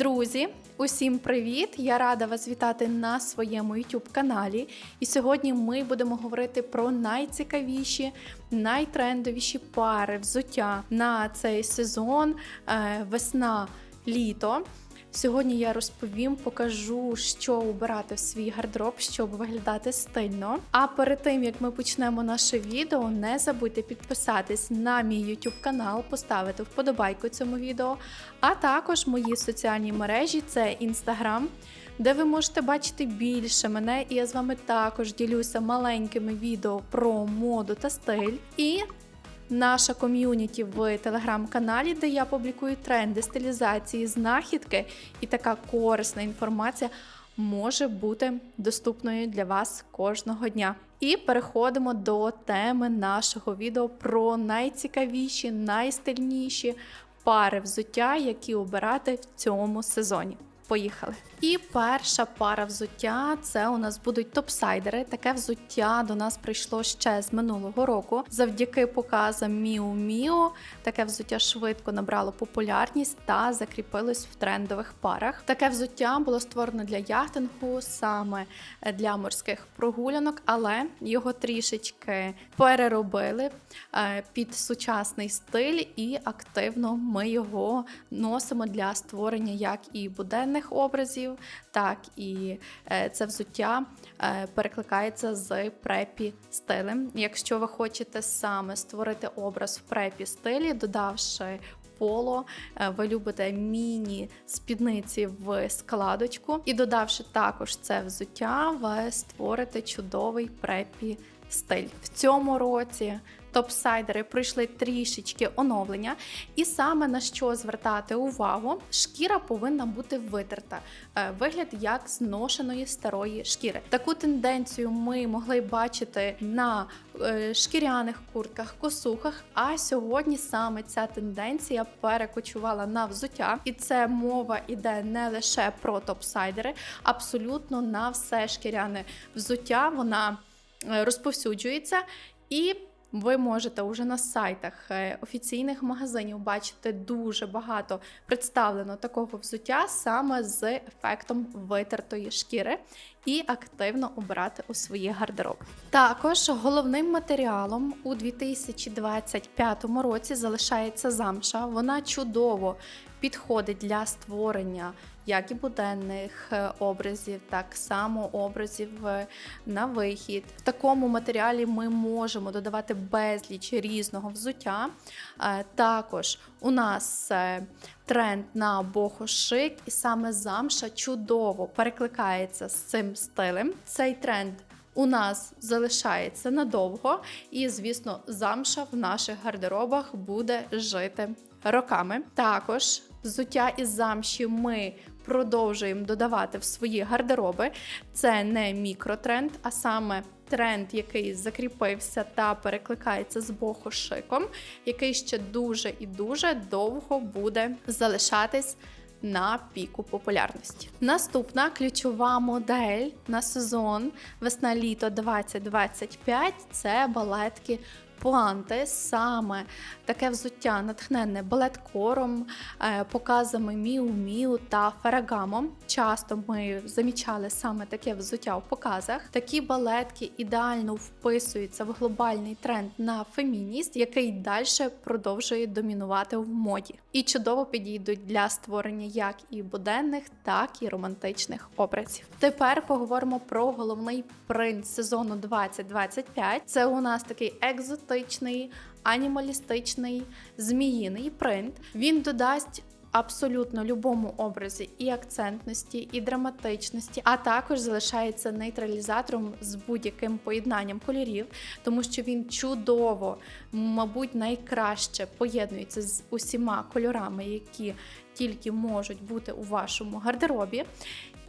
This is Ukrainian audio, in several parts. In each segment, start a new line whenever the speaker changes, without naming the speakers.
Друзі, усім привіт! Я рада вас вітати на своєму YouTube каналі. І сьогодні ми будемо говорити про найцікавіші, найтрендовіші пари взуття на цей сезон, е, весна, літо. Сьогодні я розповім, покажу, що обирати в свій гардероб, щоб виглядати стильно. А перед тим як ми почнемо наше відео, не забудьте підписатись на мій YouTube канал, поставити вподобайку цьому відео, а також мої соціальні мережі це Instagram, де ви можете бачити більше мене, і я з вами також ділюся маленькими відео про моду та стиль. І наша ком'юніті в телеграм-каналі, де я публікую тренди, стилізації, знахідки і така корисна інформація може бути доступною для вас кожного дня. І переходимо до теми нашого відео про найцікавіші, найстильніші пари взуття, які обирати в цьому сезоні. Поїхали. І перша пара взуття це у нас будуть топсайдери. Таке взуття до нас прийшло ще з минулого року. Завдяки показам Міу Міу таке взуття швидко набрало популярність та закріпилось в трендових парах. Таке взуття було створено для яхтингу, саме для морських прогулянок, але його трішечки переробили е, під сучасний стиль, і активно ми його носимо для створення як і буденних образів, так і е, це взуття е, перекликається з препі стилем. Якщо ви хочете саме створити образ в препі стилі, додавши поло, е, ви любите міні-спідниці в складочку, і додавши також це взуття, ви створите чудовий препі стиль. В цьому році топсайдери пройшли трішечки оновлення, і саме на що звертати увагу, шкіра повинна бути витерта, е, вигляд як зношеної старої шкіри. Таку тенденцію ми могли бачити на е, шкіряних куртках, косухах. А сьогодні саме ця тенденція перекочувала на взуття, і це мова іде не лише про топсайдери, абсолютно на все шкіряне взуття. Вона е, розповсюджується і. Ви можете вже на сайтах е, офіційних магазинів бачити дуже багато представлено такого взуття саме з ефектом витертої шкіри і активно обирати у свої гардероб. Також головним матеріалом у 2025 році залишається замша. Вона чудово підходить для створення як і буденних е, образів, так само образів е, на вихід. В такому матеріалі ми можемо додавати безліч різного взуття. Е, також у нас тренд на бохо-шик, і саме замша чудово перекликається з цим стилем. Цей тренд. У нас залишається надовго, і, звісно, замша в наших гардеробах буде жити роками. Також взуття із замші ми продовжуємо додавати в свої гардероби. Це не мікротренд, а саме тренд, який закріпився та перекликається з бохошиком, який ще дуже і дуже довго буде залишатись. На піку популярності. Наступна ключова модель на сезон весна-літо 2025 це балетки пуанти, саме таке взуття натхненне балет-кором, е, показами Міу-Міу та Ферагамом. Часто ми замічали саме таке взуття в показах. Такі балетки ідеально вписуються в глобальний тренд на фемініст, який далі продовжує домінувати в моді. І чудово підійдуть для створення як і буденних, так і романтичних образів. Тепер поговоримо про головний принт сезону 2025. Це у нас такий екзот екзотичний, анімалістичний, зміїний принт. Він додасть. Абсолютно любому образі і акцентності, і драматичності, а також залишається нейтралізатором з будь-яким поєднанням кольорів, тому що він чудово, мабуть, найкраще поєднується з усіма кольорами, які тільки можуть бути у вашому гардеробі,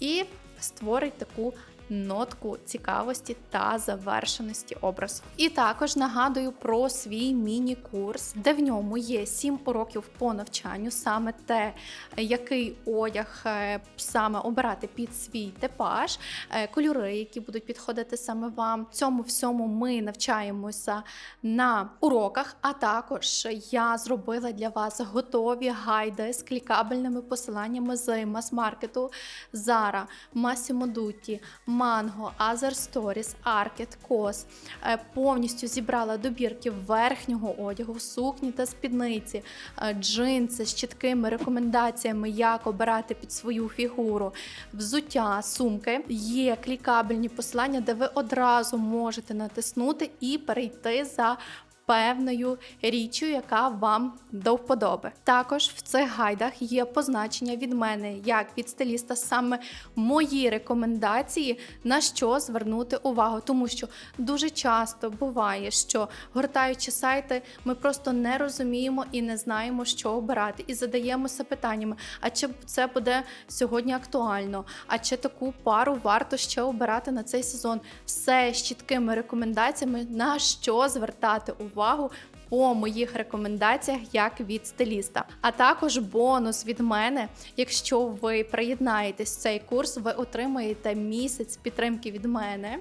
і створить таку нотку цікавості та завершеності образу. І також нагадую про свій міні-курс, де в ньому є 7 уроків по навчанню, саме те, який одяг е, саме обирати під свій типаж, е, кольори, які будуть підходити саме вам. Цьому всьому ми навчаємося на уроках, а також я зробила для вас готові гайди з клікабельними посиланнями з мас-маркету Zara, Massimo Dutti, Mango, Other Stories, Arket, Kos. Е, Повністю зібрала добірки верхнього одягу, сукні та спідниці, е, джинси з чіткими рекомендаціями, як обирати під свою фігуру, взуття, сумки. Є клікабельні посилання, де ви одразу можете натиснути і перейти за певною річчю, яка вам до вподоби. Також в цих гайдах є позначення від мене, як від стиліста, саме мої рекомендації, на що звернути увагу, тому що дуже часто буває, що гортаючи сайти, ми просто не розуміємо і не знаємо, що обирати, і задаємося питаннями: а чи це буде сьогодні актуально? А чи таку пару варто ще обирати на цей сезон? Все з чіткими рекомендаціями, на що звертати увагу. По моїх рекомендаціях як від стиліста, а також бонус від мене. Якщо ви приєднаєтесь в цей курс, ви отримаєте місяць підтримки від мене,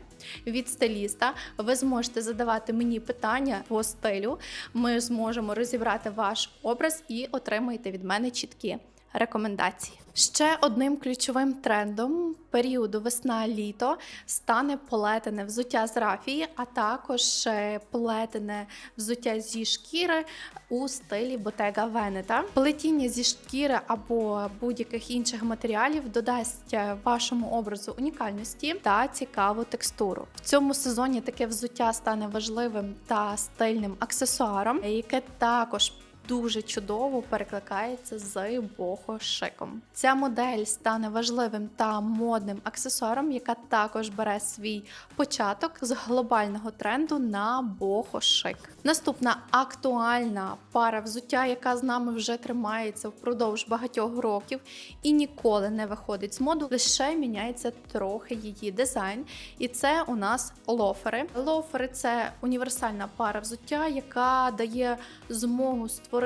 від стиліста. Ви зможете задавати мені питання по стилю. Ми зможемо розібрати ваш образ і отримаєте від мене чіткі рекомендації. Ще одним ключовим трендом періоду весна-літо стане плетене взуття з рафії, а також е, плетене взуття зі шкіри у стилі Bottega Veneta. Плетіння зі шкіри або будь-яких інших матеріалів додасть е, вашому образу унікальності та цікаву текстуру. В цьому сезоні таке взуття стане важливим та стильним аксесуаром, яке також дуже чудово перекликається з бохо-шиком. Ця модель стане важливим та модним аксесуаром, яка також бере свій початок з глобального тренду на бохо-шик. Наступна актуальна пара взуття, яка з нами вже тримається впродовж багатьох років і ніколи не виходить з моду, лише міняється трохи її дизайн. І це у нас лофери. Лофери це універсальна пара взуття, яка дає змогу створити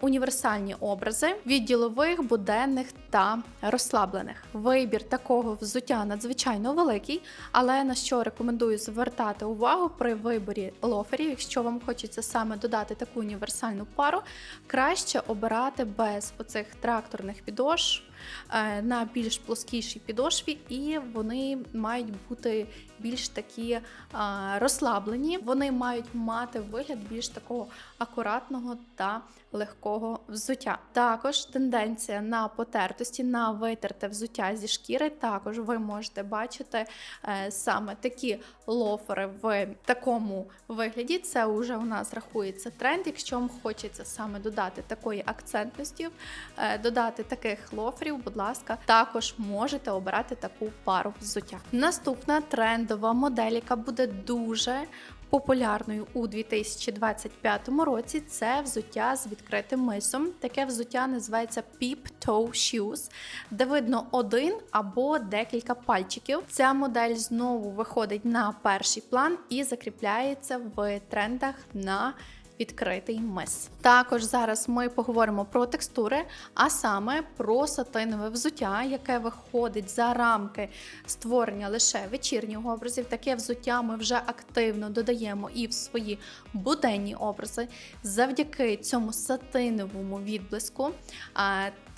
універсальні образи від ділових, буденних та розслаблених. Вибір такого взуття надзвичайно великий, але на що рекомендую звертати увагу при виборі лоферів, якщо вам хочеться саме додати таку універсальну пару, краще обирати без оцих тракторних підошв на більш плоскішій підошві, і вони мають бути більш такі е, розслаблені. Вони мають мати вигляд більш такого акуратного та легкого взуття. Також тенденція на потертості, на витерте взуття зі шкіри. Також ви можете бачити е, саме такі лофери в такому вигляді. Це вже у нас рахується тренд. Якщо вам хочеться саме додати такої акцентності, е, додати таких лоферів, будь ласка, також можете обирати таку пару взуття. Наступна трендова модель, яка буде дуже Популярною у 2025 році це взуття з відкритим мисом. Таке взуття називається Peep Toe Shoes, де видно один або декілька пальчиків. Ця модель знову виходить на перший план і закріпляється в трендах на відкритий мис. Також зараз ми поговоримо про текстури, а саме про сатинове взуття, яке виходить за рамки створення лише вечірніх образів. Таке взуття ми вже активно додаємо і в свої буденні образи. Завдяки цьому сатиновому відблиску.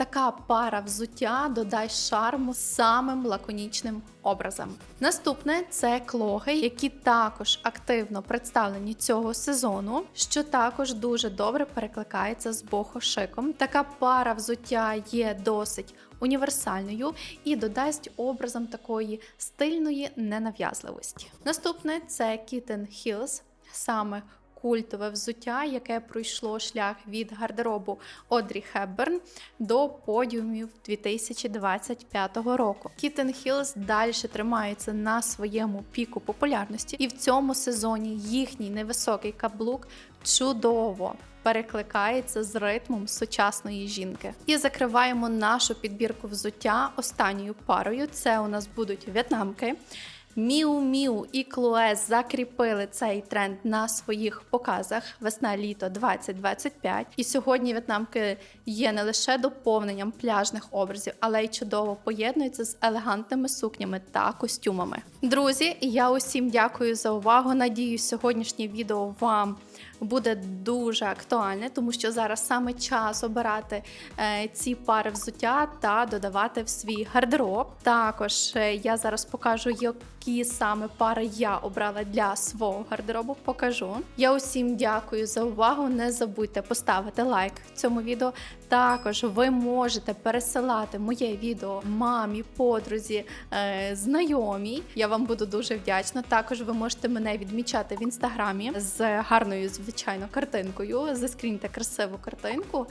Така пара взуття додасть шарму самим лаконічним образом. Наступне це клоги, які також активно представлені цього сезону, що також дуже добре перекликається з бохошиком. Така пара взуття є досить універсальною і додасть образом такої стильної ненав'язливості. Наступне це Kitten Heels, саме культове взуття, яке пройшло шлях від гардеробу Одрі Хепберн до подіумів 2025 року. Kitten Hills далі тримаються на своєму піку популярності, і в цьому сезоні їхній невисокий каблук чудово. Перекликається з ритмом сучасної жінки. І закриваємо нашу підбірку взуття останньою парою. Це у нас будуть в'єтнамки. Міу Міу і Клуе закріпили цей тренд на своїх показах весна-літо 2025. І сьогодні в'єтнамки є не лише доповненням пляжних образів, але й чудово поєднуються з елегантними сукнями та костюмами. Друзі, я усім дякую за увагу. Надіюсь, сьогоднішнє відео вам буде дуже актуальне, тому що зараз саме час обирати е, ці пари взуття та додавати в свій гардероб. Також е, я зараз покажу, які саме пари я обрала для свого гардеробу. Покажу. Я усім дякую за увагу. Не забудьте поставити лайк цьому відео. Також ви можете пересилати моє відео мамі, подрузі, е, знайомій. Я вам буду дуже вдячна. Також ви можете мене відмічати в інстаграмі з гарною, звичайно, картинкою. Заскріньте красиву картинку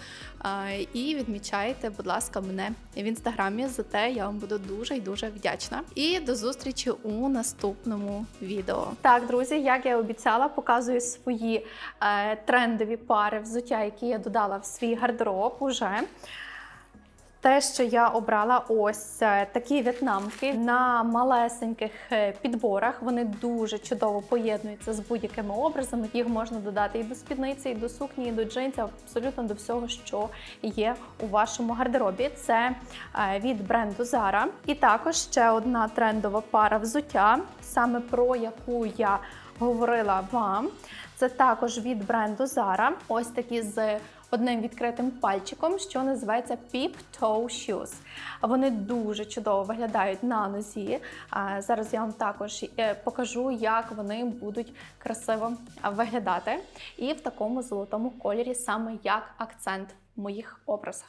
і відмічайте, будь ласка, мене в інстаграмі. За те я вам буду дуже і дуже вдячна. І до зустрічі у наступному відео. Так, друзі, як я обіцяла, показую свої е, трендові пари взуття, які я додала в свій гардероб уже. Те, що я обрала ось е, такі в'єтнамки на малесеньких е, підборах. Вони дуже чудово поєднуються з будь-якими образами. Їх можна додати і до спідниці, і до сукні, і до джинсів, абсолютно до всього, що є у вашому гардеробі. Це е, від бренду Zara. І також ще одна трендова пара взуття, саме про яку я говорила вам. Це також від бренду Zara. Ось такі з одним відкритим пальчиком, що називається Peep Toe Shoes. Вони дуже чудово виглядають на нозі. Зараз я вам також е, покажу, як вони будуть красиво виглядати. І в такому золотому кольорі, саме як акцент в моїх образах.